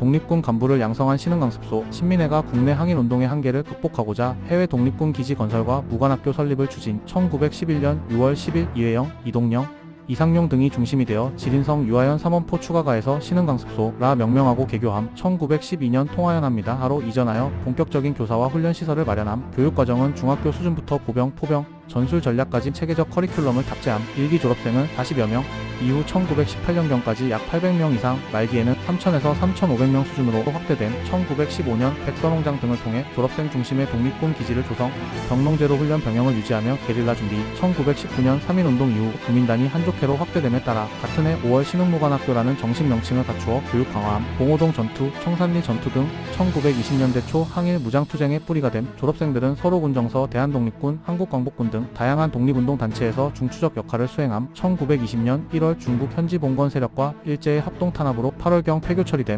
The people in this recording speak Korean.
독립군 간부를 양성한 신흥강습소 신민회가 국내 항일운동의 한계를 극복하고자 해외 독립군 기지 건설과 무관학교 설립을 추진 1911년 6월 10일 이회영, 이동영, 이상용 등이 중심이 되어 지린성 유아연 삼원포 추가가에서 신흥강습소라 명명하고 개교함 1912년 통하연합니다. 하로 이전하여 본격적인 교사와 훈련 시설을 마련함 교육과정은 중학교 수준부터 보병, 포병, 전술 전략까지 체계적 커리큘럼을 탑재함 일기 졸업생은 40여 명 이후 1918년경까지 약 800명 이상 말기에는 3,000에서 3,500명 수준으로 확대된 1915년 백선홍장 등을 통해 졸업생 중심의 독립군 기지를 조성 병농제로 훈련 병영을 유지하며 게릴라 준비 1919년 3.1운동 이후 국민단이 한족회로 확대됨에 따라 같은 해 5월 신흥무관학교라는 정식 명칭을 갖추어 교육 강화함 봉오동 전투, 청산리 전투 등 1920년대 초 항일 무장투쟁의 뿌리가 된 졸업생들은 서로 군정서 대한독립군, 한국광복군 등 다양한 독립운동 단체에서 중추적 역할을 수행함 1920년 1월 중국 현지 봉건 세력과 일제의 합동 탄압으로 8월경 폐교 처리됨